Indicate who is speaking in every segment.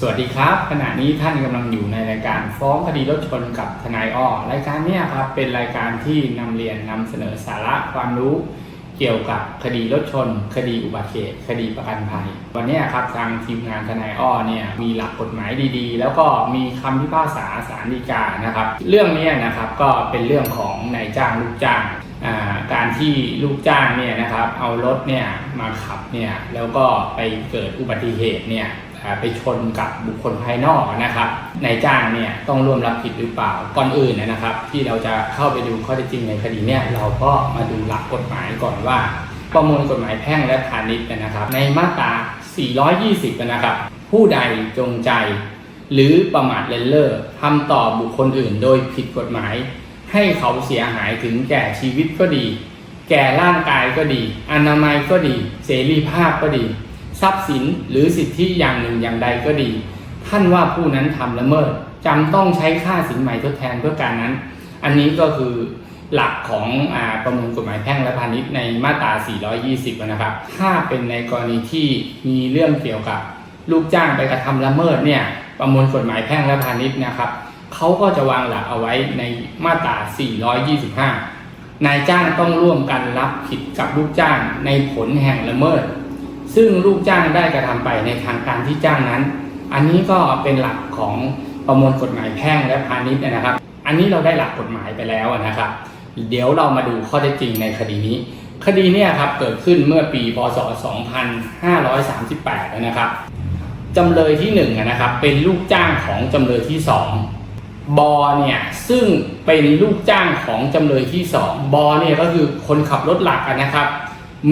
Speaker 1: สวัสดีครับ ขณะนี้ท่านกำลังอยู่ในรายการฟ้องคดีรถชนกับทนายอ้อรายการนี้ครับเป็นรายการที่นำเรียนนำเสนอสาระความรู้ เกี่ยวกับคดีรถชน คดีอุบัติเหตุคดีประกันภัย วันนี้ครับทางทีมงานทนายอ้อเนี่ยมีหลักกฎหมายดีๆ แล้วก็มีคำพิพากษาสารดีกานะครับ เรื่องนี้นะครับก็เป็นเรื่องของนายจ้างลูกจ้างการที่ลูกจ้างเนี่ยนะครับเอารถเนี่ยมาขับเนี่ยแล้วก็ไปเกิดอุบัติเหตุเนี่ย ไปชนกับบุคคลภายนอกนะครับนายจ้างเนี่ยต้องร่วมรับผิดหรือเปล่าก่อนอื่นนะครับ ที่เราจะเข้าไปดูข้อเท็จจริงในคดีเนี่ยเราก็มาดูหลักกฎหมายก่อนว่า ประมวลกฎหมายแพ่งและพาณิชย์นะครับ ในมาตรา 420 นะครับ ผู้ใดจงใจ หรือประมาทเลินเล่อทำต่อบุคคลอื่น โดยผิดกฎหมาย ให้เขาเสียหายถึงแก่ชีวิตก็ดี แก่ร่างกายก็ดี อนามัยก็ดี เสรีภาพก็ดี ทรัพย์สินหรือสิทธิอย่างหนึ่งอย่างใดก็ดี ท่านว่าผู้นั้นทำละเมิดจำต้องใช้ค่าสินใหม่ทดแทนเพื่อการนั้น อันนี้ก็คือหลักของอประมวลกฎหมายแพ่งและพาณิชย์ในมาตรา 420 นะครับ ถ้าเป็นในกรณีที่มีเรื่องเกี่ยวกับ ลูกจ้างไปกระทำละเมิดเนี่ยประมวลกฎหมายแพ่งและพาณิชย์นะครับเขาก็จะวางหลักเอาไว้ในมาตรา 425 นายจ้างต้องร่วมกันรับผิดกับลูกจ้างในผลแห่งละเมิด ซึ่งลูกจ้างได้กระทำไปในทางการที่จ้างนั้น อันนี้ก็เป็นหลักของประมวลกฎหมายแพ่งและพาณิชย์นะครับ อันนี้เราได้หลักกฎหมายไปแล้วนะครับ เดี๋ยวเรามาดูข้อเท็จจริงในคดีนี้ คดีนี้ครับเกิดขึ้นเมื่อปีพศ 2538 นะครับจำเลยที่หนึ่งอะนะครับเป็นลูกจ้างของจำเลยที่สองบอเนี่ยซึ่งเป็นลูกจ้างของจำเลยที่สองบอเนี่ยก็คือคนขับรถหลักนะครับ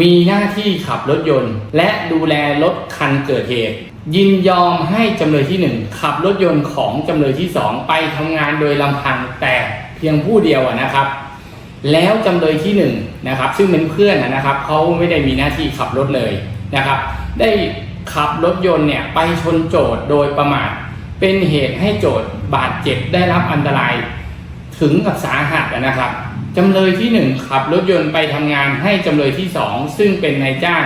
Speaker 1: มีหน้าที่ขับรถยนต์ และดูแลรถคันเกิดเหตุ ยินยอมให้จำเลยที่หนึ่งขับรถยนต์ของจำเลยที่สองไปทำงานโดยลำพังแต่เพียงผู้เดียวนะครับ แล้วจำเลยที่หนึ่งนะครับซึ่งเป็นเพื่อนนะครับเขาไม่ได้มีหน้าที่ขับรถเลยนะครับ ได้ขับรถยนต์เนี่ยไปชนโจทย์โดยประมาทเป็นเหตุให้โจทย์บาดเจ็บได้รับอันตรายถึงกับสาหัสนะครับ จำเลยที่หนึ่งขับรถยนต์ไปทำงานให้จำเลยที่สองซึ่งเป็นนายจ้าง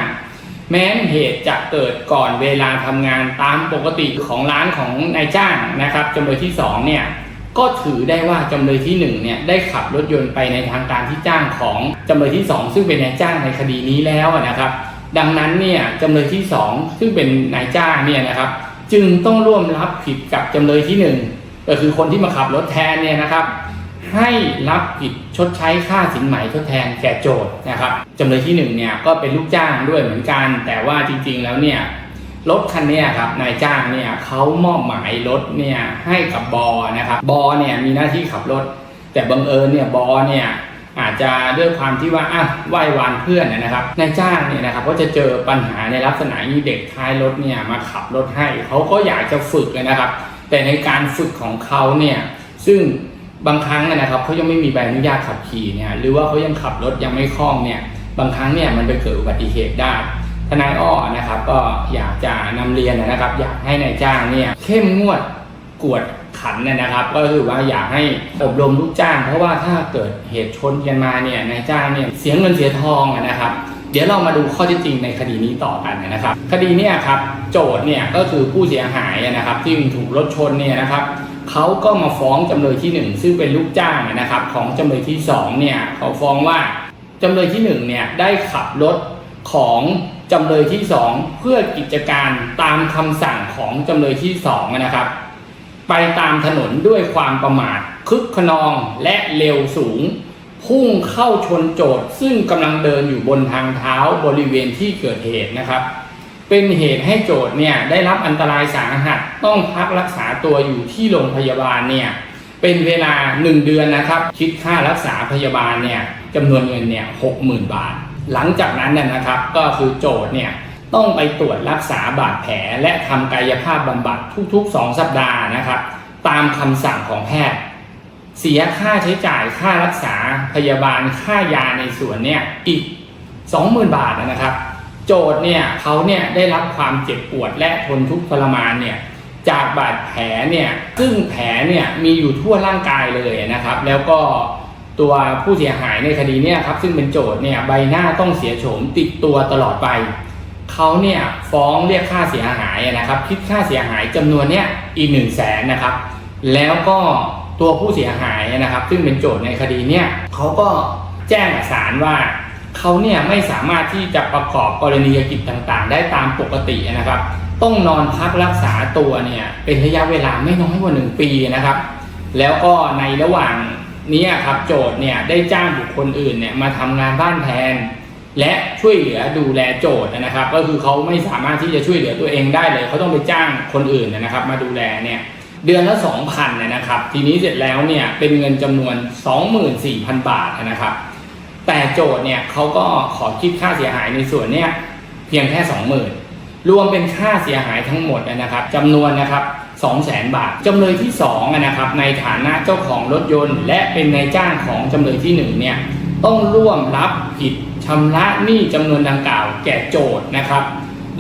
Speaker 1: แม้เหตุจะเกิดก่อนเวลาทำงานตามปกติของร้านของนายจ้างนะครับจำเลยที่สองเนี่ยก็ถือได้ว่าจำเลยที่1เนี่ยได้ขับรถยนต์ไปในทางการที่จ้างของจำเลยที่2ซึ่งเป็นนายจ้างในคดีนี้แล้วนะครับ ดังนั้นเนี่ยจำเลยที่2ซึ่งเป็นนายจ้างเนี่ยนะครับจึงต้องร่วมรับผิดกับจำเลยที่1ก็คือคนที่มาขับรถแทนเนี่ยนะครับ ให้รับผิดชดใช้ค่าสินไหมทดแทนแก่โจทย์นะครับจำเลยที่1เนี่ยก็เป็นลูกจ้างด้วยเหมือนกัน แต่ว่าจริงๆแล้วเนี่ยรถคันนี้ครับนายจ้างเนี่ยเขามอบหมายรถเนี่ยให้กับบอนะครับบอเนี่ยมีหน้าที่ขับรถ แต่บังเอิญเนี่ยบอเนี่ยอาจจะด้วยความที่ว่าอะไหว้วานเพื่อนนะครับนายจ้างเนี่ยนะครับก็จะเจอปัญหาในลักษณะนี้เด็กท้ายรถเนี่ยมาขับรถให้เขาก็อยากจะฝึกนะครับ แต่ในการฝึกของเขาเนี่ยซึ่ง บางครั้งนะครับเขายังไม่มีใบอนุญาตขับขี่เนี่ยหรือว่าเขายังขับรถยังไม่คล่องเนี่ยบางครั้งเนี่ยมันไปเกิดอุบัติเหตุได้ทนายอ้อนะครับก็อยากจะนำเรียนนะครับ อยากให้นายจ้างเนี่ยเข้มงวดกวดขันนะครับ ก็คือว่าอยากให้อบรมลูกจ้าง เพราะว่าถ้าเกิดเหตุชนกันมาเนี่ยนายจ้างเนี่ยเสียเงินเสียทองนะครับ เดี๋ยวเรามาดูข้อเท็จจริงในคดีนี้ต่อกันนะครับ คดีเนี่ยครับโจทย์เนี่ยก็คือผู้เสียหายนะครับ ที่ถูกรถชนเนี่ยนะครับ เขาก็มาฟ้องจำเลยที่หนึ่งซึ่งเป็นลูกจ้างนะครับ ของจำเลยที่สองเนี่ยเขาฟ้องว่าจำเลยที่หนึ่งเนี่ยได้ขับรถของจำเลยที่ 2 เพื่อกิจการตามคำสั่งของจำเลยที่2นะครับ ไปตามถนนด้วยความประมาทคึกขนองและเร็วสูง พุ่งเข้าชนโจทย์ซึ่งกำลังเดินอยู่บนทางเท้าบริเวณที่เกิดเหตุนะครับ เป็นเหตุให้โจทย์เนี่ยได้รับอันตรายสาหัสต้องพักรักษาตัวอยู่ที่โรงพยาบาลเนี่ยเป็นเวลา 1 เดือนนะครับ คิดค่ารักษาพยาบาลเนี่ยจำนวนเงินเนี่ยหกหมื่นบาท หลังจากนั้นนะนะครับก็คือโจทย์เนี่ยต้องไปตรวจรักษาบาดแผล และทำกายภาพบำบัดทุกๆ 2 สัปดาห์นะครับ ตามคำสั่งของแพทย์ เสียค่าใช้จ่ายค่ารักษาพยาบาลค่ายาในส่วนเนี่ยอีก 20,000 บาทนะครับ โจทย์เนี่ยเขาเนี่ยได้รับความเจ็บปวดและทนทุกข์ทรมานเนี่ยจากบาดแผลเนี่ยซึ่งแผลเนี่ยมีอยู่ทั่วร่างกายเลยนะครับ แล้วก็ตัวผู้เสียหายในคดีเนี่ยครับซึ่งเป็นโจทย์เนี่ยใบหน้าต้องเสียโฉมติดตัวตลอดไปเขาเนี่ยฟ้องเรียกค่าเสียหายนะครับคิดค่าเสียหายจำนวนเนี่ยอีกหนึ่งแสนนะครับ แล้วก็ตัวผู้เสียหายนะครับ ซึ่งเป็นโจทย์ในคดีเนี่ยเขาก็แจ้งศาลว่า เขาเนี่ยไม่สามารถที่จะประกอบกรณียกิจต่างๆ ได้ตามปกตินะครับ ต้องนอนพักรักษาตัวเนี่ยเป็นระยะเวลาไม่น้อยกว่าหนึ่งปีนะครับ แล้วก็ในระหว่างนี้ครับโจทย์เนี่ยได้จ้างบุคคลอื่นเนี่ยมาทำงานบ้านแทน และช่วยเหลือดูแลโจทย์นะครับ ก็คือเขาไม่สามารถที่จะช่วยเหลือตัวเองได้เลยเขาต้องไปจ้างคนอื่นนะครับ มาดูแลเนี่ยเดือนละ2,000นะครับ ทีนี้เสร็จแล้วเนี่ยเป็นเงินจำนวน 24,000 บาทนะครับ แต่โจทย์เนี่ยเขาก็ขอคิดค่าเสียหายในส่วนเนี่ยเพียงแค่20,000รวมเป็นค่าเสียหายทั้งหมดนะครับจำนวนนะครับ200,000บาทจำเลยที่2นะครับในฐานะเจ้าของรถยนต์ และเป็นนายจ้างของจำเลยที่1เนี่ยต้องร่วมรับผิดชำระหนี้จำนวนดังกล่าวแก่โจทย์นะครับ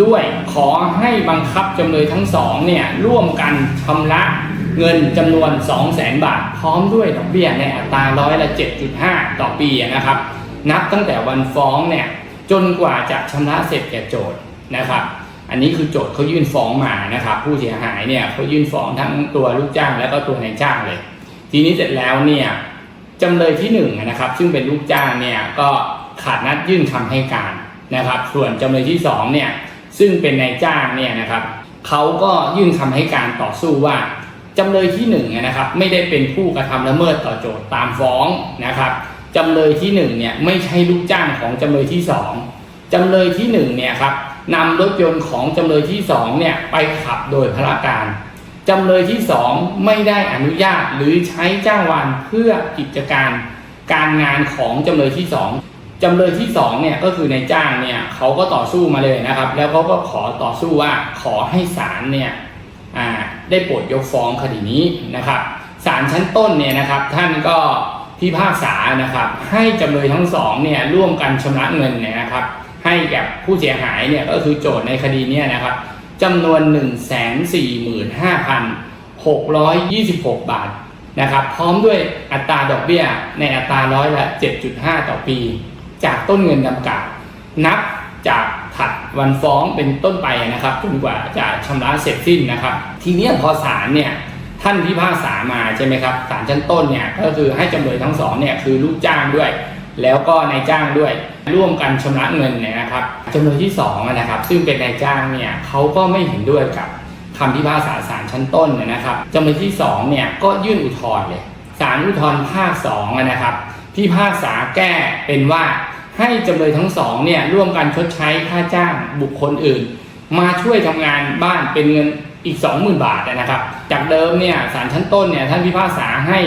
Speaker 1: ด้วยขอให้บังคับจำเลยทั้งสองเนี่ยร่วมกันชำระเงินจำนวน 200,000บาท พร้อมด้วยดอกเบี้ยในอัตราร้อยละ 7.5 ต่อปีนะครับ นับตั้งแต่วันฟ้องเนี่ยจนกว่าจะชำระเสร็จแก่โจทย์นะครับ อันนี้คือโจทย์เขายื่นฟ้องมานะครับ ผู้เสียหายเนี่ยเขายื่นฟ้องทั้งตัวลูกจ้าง และก็ตัวนายจ้างเลย ทีนี้เสร็จแล้วเนี่ยจำเลยที่หนึ่งนะครับ ซึ่งเป็นลูกจ้างเนี่ยก็ขาดนัดยื่นคำให้การนะครับ ส่วนจำเลยที่สองเนี่ยซึ่งเป็นนายจ้างเนี่ยนะครับเขาก็ยื่นคำให้การต่อสู้ว่าจำเลยที่หนึ่งนะครับไม่ได้เป็นผู้กระทำละเมิดต่อโจทย์ตามฟ้องนะครับ จำเลยที่หนึ่งเนี่ยไม่ใช่ลูกจ้างของจำเลยที่สองจำเลยที่หนึ่งเนี่ยครับนำรถยนต์ของจำเลยที่สองเนี่ยไปขับโดยพละการจำเลยที่สองไม่ได้อนุญาตหรือใช้จ้างวานเพื่อกิจการการงานของจำเลยที่สองจำเลยที่สองเนี่ยก็คือในายจ้างเนี่ยเขาก็ต่อสู้มาเลยนะครับ แล้วเขาก็ขอต่อสู้ว่าขอให้ศาลเนี่ยได้โปรดยกฟ้องคดีนี้นะครับศาลชั้นต้นเนี่ยนะครับท่านก็ พิพากษานะครับ ให้จำเลยทั้งสองเนี่ยร่วมกันชำระเงินเนี่ยนะครับ ให้แกับผู้เสียหายเนี่ยก็คือโจทย์ในคดีเนี้นะครับจำนวน 1 4 5 6 2 6 บาทนะครับ พร้อมด้วยอัตราดอกเบี้ยในอัตราร้อยละ 7.5 ต่อปี จากต้นเงินดังกล่าวนับจากถัดวันฟ้องเป็นต้นไปนะครับจนกว่าจะชำระเสร็จสิ้นนะครับ ทีนี้พอศาลเนี่ย ท่านพิพากษามาใช่ไหมครับศาลชั้นต้นเนี่ยก็คือให้จำเลยทั้งสองเนี่ยคือลูกจ้างด้วย แล้วก็นายจ้างด้วย ร่วมกันชำระเงินเนี่ยนะครับจำเลยที่สองนะครับซึ่งเป็นนายจ้างเนี่ยเขาก็ไม่เห็นด้วยกับคำพิพากษาศาลชั้นต้นเนี่ยนะครับจำเลยที่สองเนี่ยก็ยื่นอุทธรณ์เลยศาลอุทธรณ์ภาคสองนะครับพิพากษาแก้เป็นว่าให้จำเลยทั้งสองเนี่ยร่วมกันชดใช้ค่าจ้างบุคคลอื่น มาช่วยทำงานบ้านเป็นเงิน อีก 20,000 บาทนะครับ จากเดิมเนี่ยศาลชั้นต้นเนี่ยท่านพิพากษาให้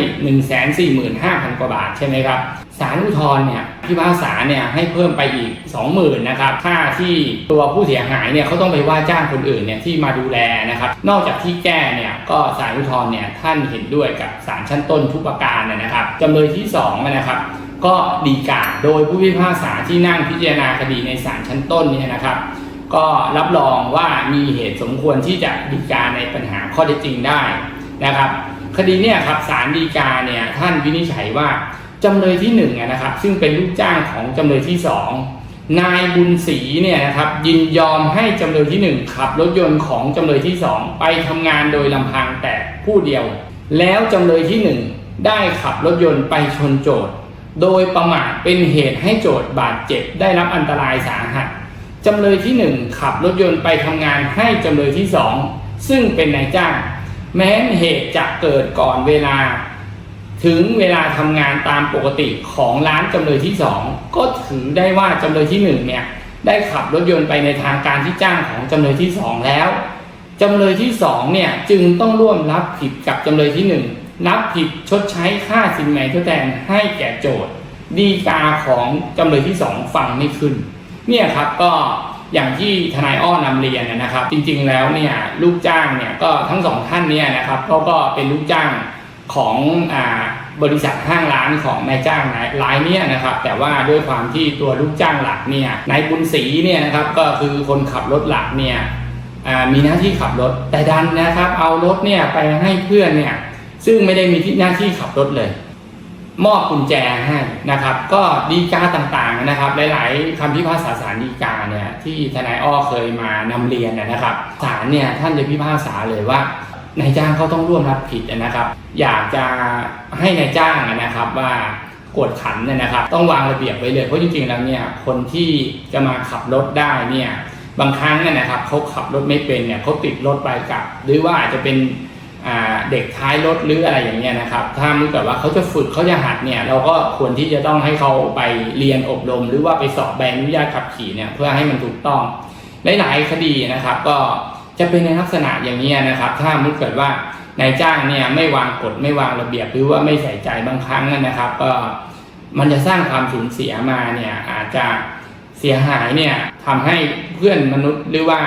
Speaker 1: 145,000 กว่าบาทใช่ไหมครับศาลอุทธรณ์เนี่ยพิพากษาเนี่ยให้เพิ่มไปอีก 20,000นะครับค่าที่ตัวผู้เสียหายเนี่ยเขาต้องไปว่าจ้างคนอื่นเนี่ยที่มาดูแลนะครับ นอกจากที่แก้เนี่ยก็ศาลอุทธรณ์เนี่ยท่านเห็นด้วยกับศาลชั้นต้นทุกประการนะครับจำเลยที่2นะครับก็ดีกาโดยผู้พิพากษาที่นั่งพิจารณาคดีในศาลชั้นต้นเนี่ยนะครับ ก็รับรองว่ามีเหตุสมควรที่จะดีกาในปัญหาข้อเท็จจริงได้นะครับ คดีเนี่ยครับศาลฎีกาเนี่ยท่านวินิจฉัยว่าจำเลยที่หนึ่งนะครับซึ่งเป็นลูกจ้างของจำเลยที่สองนายบุญศรีเนี่ยนะครับยินยอมให้จำเลยที่หนึ่งขับรถยนต์ของจำเลยที่สองไปทำงานโดยลำพังแต่ผู้เดียว แล้วจำเลยที่หนึ่งได้ขับรถยนต์ไปชนโจทย์ โดยประมาทเป็นเหตุให้โจทย์บาดเจ็บได้รับอันตรายสาหัส จำเลยที่ 1 ขับรถยนต์ไปทำงานให้จำเลยที่ 2 ซึ่งเป็นนายจ้าง แม้เหตุจะเกิดก่อนเวลา ถึงเวลาทำงานตามปกติของร้านจำเลยที่ 2 ก็ถือได้ว่าจำเลยที่1เนี่ยได้ขับรถยนต์ไปในทางการที่จ้างของจำเลยที่ 2 แล้วจำเลยที่2เนี่ยจึงต้องร่วมรับผิดกับจำเลยที่ 1 รับผิดชดใช้ค่าสินไหมทดแทนให้แก่โจทย์ดีกาของจำเลยที่ 2 ฟังไม่ขึ้น เนี่ยครับก็อย่างที่ทนายอ้อนำเรียนนะครับ จริงๆแล้วเนี่ยลูกจ้างเนี่ยก็ทั้งสองท่านเนี่ยนะครับเขาก็เป็นลูกจ้างของอบริษัทห้างร้านของนายจ้างนายรายเนี้ยนะครับ แต่ว่าด้วยความที่ตัวลูกจ้างหลักเนี่ยนายบุญศรีเนี่ยนะครับก็คือคนขับรถหลักเนี่ยมีหน้าที่ขับรถแต่ดันนะครับ เอารถเนี่ยไปให้เพื่อนเนี่ยซึ่งไม่ได้มีที่หน้าที่ขับรถเลย มอบกุญแจให้นะครับ ก็ดีกาต่างๆนะครับ หลายๆคำพิพากษาศาลดีกาเนี่ยที่ทนายอ้อเคยมานำเรียนนะครับศาลเนี่ยท่านจะพิพากษาเลยว่านายจ้างเขาต้องร่วมรับผิดนะครับ อยากจะให้นายจ้างนะครับว่ากดขันเนี่ยนะครับ ต้องวางระเบียบไว้เลยเพราะจริงๆแล้วเนี่ยคนที่จะมาขับรถได้เนี่ยบางครั้งเนี่ยนะครับเขาขับรถไม่เป็นเนี่ยเขาติดรถไปกับ หรือว่าอาจจะเป็น เด็กท้ายรถหรืออะไรอย่างเงี้ยนะครับ ถ้ามือกับว่าเขาจะฝึกเขาจะหัดเนี่ย เราก็ควรที่จะต้องให้เขาไปเรียนอบรม หรือว่าไปสอบใบอนุญาตขับขี่เนี่ยเพื่อให้มันถูกต้องหลายๆคดีนะครับ ก็จะเป็นในลักษณะอย่างนี้ยนะครับ ถ้ามือเกิดว่านายจ้างเนี่ยไม่วางกฎไม่วางระเบียบหรือว่าไม่ใส่ใจบางครั้งนะครับ ก็มันจะสร้างความสูญเสียมาเนี่ยอาจจะเสียหายเนี่ยทำให้เพื่อนมนุษย์หรือว่า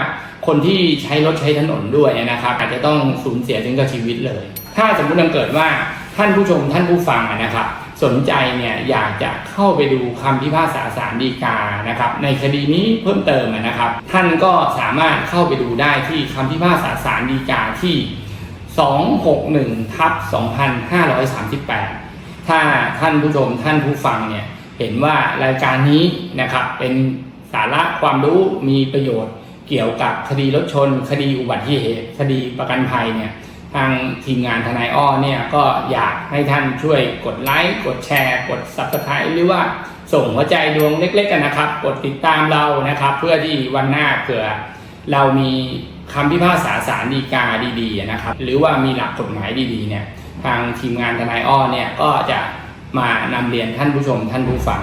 Speaker 1: คนที่ใช้รถใช้ถนนด้วยนะครับอาจจะต้องสูญเสียถึงกับชีวิตเลย ถ้าสมมติมันเกิดว่าท่านผู้ชมท่านผู้ฟังนะครับสนใจเนี่ยอยากจะเข้าไปดูคำพิพากษาศาลฎีกานะครับในคดีนี้เพิ่มเติมนะครับ ท่านก็สามารถเข้าไปดูได้ที่คำพิพากษาศาลฎีกาที่ 261ทับ2538 ถ้าท่านผู้ชมท่านผู้ฟังเนี่ยเห็นว่ารายการนี้นะครับเป็นสาระความรู้มีประโยชน์ เกี่ยวกับคดีรถชน คดีอุบัติเหตุคดีประกันภัยเนี่ยทางทีมงานทนายอ้อเนี่ยก็อยากให้ท่านช่วยกดไลค์กดแชร์ กด subscribe หรือว่าส่งหัวใจดวงเล็กๆกันนะครับ กดติดตามเรานะครับ เพื่อที่วันหน้าเผื่อเรามีคำพิพากษาศาลฎีกาดีๆนะครับ หรือว่ามีหลักกฎหมายดีๆเนี่ยทางทีมงานทนายอ้อเนี่ยก็จะมานำเรียนท่านผู้ชมท่านผู้ฟัง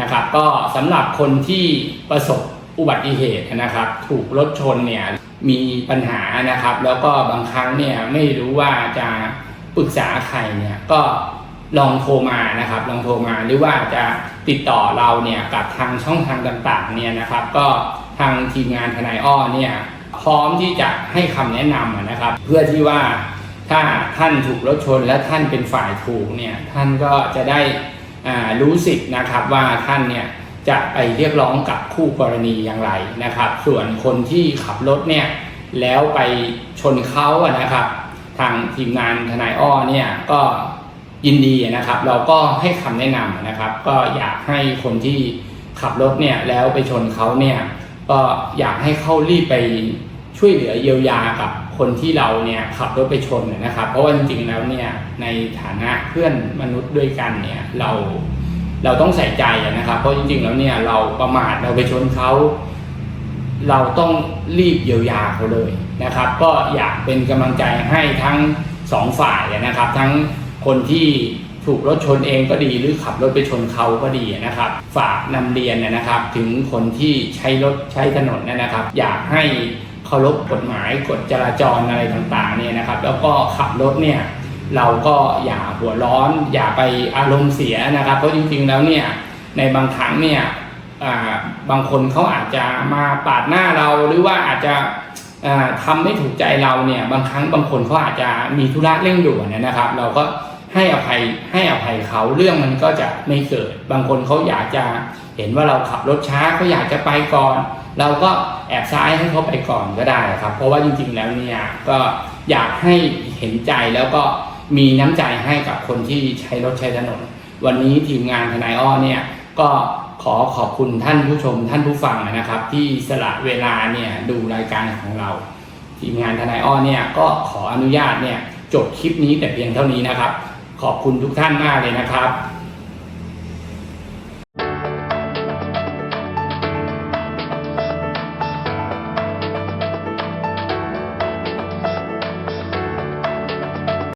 Speaker 1: นะครับ ก็สำหรับคนที่ประสบ อุบัติเหตุนะครับ ถูกรถชนเนี่ยมีปัญหานะครับ แล้วก็บางครั้งเนี่ยไม่รู้ว่าจะปรึกษาใครเนี่ยก็ลองโทรมานะครับ ลองโทรมาหรือว่าจะติดต่อเราเนี่ยกับทางช่องทางต่างๆเนี่ยนะครับ ก็ทางทีมงานทนายอ้อเนี่ยพร้อมที่จะให้คำแนะนำนะครับ เพื่อที่ว่าถ้าท่านถูกรถชนและท่านเป็นฝ่ายถูกเนี่ยท่านก็จะได้รู้สิทธิ์นะครับว่าท่านเนี่ย จะไปเรียกร้องกับคู่กรณีอย่างไรนะครับ ส่วนคนที่ขับรถเนี่ยแล้วไปชนเขาอะนะครับ ทางทีมงานทนายอ้อเนี่ยก็ยินดีนะครับ เราก็ให้คำแนะนำนะครับ ก็อยากให้คนที่ขับรถเนี่ยแล้วไปชนเขาเนี่ยก็อยากให้เขารีบไปช่วยเหลือเยียวยากับคนที่เราเนี่ยขับรถไปชนนะครับ เพราะว่าจริงๆแล้วเนี่ยในฐานะเพื่อนมนุษย์ด้วยกันเนี่ยเรา เราต้องใส่ใจนะครับเพราะจริงๆแล้วเนี่ยเราประมาทเราไปชนเขาเราต้องรีบเยียวยาเขาเลยนะครับ ก็อยากเป็นกำลังใจให้ทั้งสองฝ่ายนะครับ ทั้งคนที่ถูกรถชนเองก็ดีหรือขับรถไปชนเขาก็ดีนะครับ ฝากนำเรียนนะครับ ถึงคนที่ใช้รถใช้ถนนนะครับ อยากให้เคารพกฎหมายกฎจราจรอะไรต่างๆเนี่ยนะครับ แล้วก็ขับรถเนี่ย เราก็อย่าหัวร้อน อย่าไปอารมณ์เสียนะครับ เพราะจริงๆแล้วเนี่ยในบางครั้งเนี่ยบางคนเขาอาจจะมาปาดหน้าเราหรือว่าอาจจะอ่าทำไม่ถูกใจเราเนี่ยบางครั้งบางคนเขาอาจจะมีธุระเร่งด่วนเนยนะครับ เราก็ให้อภัยให้อภัยเขาเรื่องมันก็จะไม่เกิด บางคนเขาอยากจะเห็นว่าเราขับรถช้าเขาอยากจะไปก่อน เราก็แอบซ้ายให้เขาไปก่อนก็ได้ครับ เพราะว่าจริงๆแล้วเนี่ยก็อยากให้เห็นใจแล้วก็ มีน้ำใจให้กับคนที่ใช้รถใช้ถนน วันนี้ทีมงานทนายอ้อเนี่ยก็ขอขอบคุณท่านผู้ชมท่านผู้ฟังนะครับ ที่สละเวลาเนี่ยดูรายการของเรา ทีมงานทนายอ้อเนี่ยก็ขออนุญาตเนี่ยจบคลิปนี้แต่เพียงเท่านี้นะครับ ขอบคุณทุกท่านมากเลยนะครับ